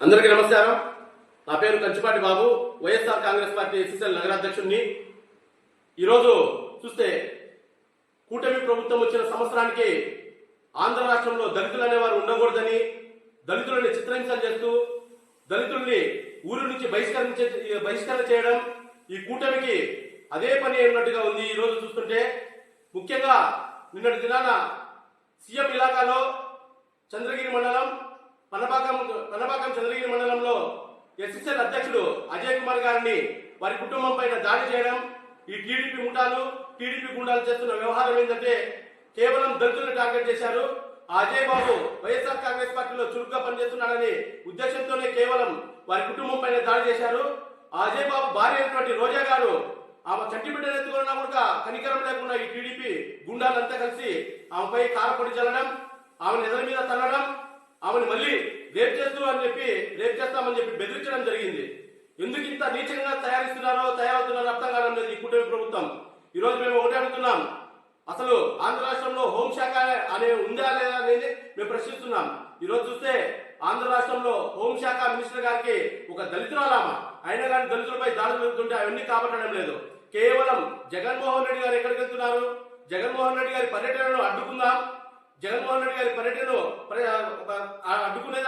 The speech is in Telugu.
అందరికీ నమస్కారం. నా పేరు Kanchipati Babu. YSR Congress party SSL నగరాధ్యక్షుడిని ఈరోజు చూస్తే కూటమి ప్రభుత్వం వచ్చిన సంవత్సరానికి ఆంధ్ర రాష్ట్రంలో దళితులు అనేవారు ఉండకూడదని దళితులని చిత్రహింసలు చేస్తూ దళితుల్ని ఊరి నుంచి బహిష్కరించే బహిష్కరణ చేయడం ఈ కూటమికి అదే పని అయినట్టుగా ఉంది. ఈ రోజు చూస్తుంటే ముఖ్యంగా నిన్నటి దినాన సీఎం ఇలాకాలో చంద్రగిరి మండలం పనబాకం పనబాకం చంద్రగిరి మండలంలో ఎస్ఎస్ఎల్ అధ్యక్షుడు అజయ్ కుమార్ గారిని వారి కుటుంబం పైన దాడి చేయడం ఈ టీడీపీ ముఠాలు టీడీపీ గుండాలు చేస్తున్న వ్యవహారం ఏంటంటే కేవలం దళితులను టార్గెట్ చేశారు. అజయ్ బాబు వైఎస్ఆర్ కాంగ్రెస్ పార్టీలో చురుగ్గా పనిచేస్తున్నాడని ఉద్దేశంతోనే కేవలం వారి కుటుంబం పైన దాడి చేశారు. అజయ్ బాబు భార్య అయినటువంటి రోజా గారు ఆమె చట్టి బిడ్డలు ఎత్తుకున్నా కూడా కనికరం లేకుండా ఈ టీడీపీ గుండాలంతా కలిసి ఆమెపై కారపొడి చల్లడం ఆమె నిద్ర మీద తల్లడం ఆమెను మళ్ళీ రేప్ చేస్తూ అని చెప్పి రేప్ చేస్తామని చెప్పి బెదిరించడం జరిగింది. ఎందుకు ఇంత నీచంగా తయారిస్తున్నారో తయారవుతున్నారో అర్థం కావడం లేదు ఈ కూటమి ప్రభుత్వం. ఈ రోజు మేము ఒకటే అడుగుతున్నాం అసలు ఆంధ్ర రాష్ట్రంలో హోంశాఖ అనే ఉందా లేదా అనేది మేము ప్రశ్నిస్తున్నాం. ఈ రోజు చూస్తే ఆంధ్ర రాష్ట్రంలో హోంశాఖ మినిస్టర్ గారికి ఒక దళితురాలామ అయినా కానీ దళితులపై దాడులు జరుగుతుంటే అవన్నీ కాపాడడం లేదు. కేవలం జగన్మోహన్ రెడ్డి గారు ఎక్కడికి వెళ్తున్నారు? జగన్మోహన్ రెడ్డి గారి పర్యటనను అడ్డుకుందాం. జగన్మోహన్ రెడ్డి గారి పర్యటనను అడ్డుకునేది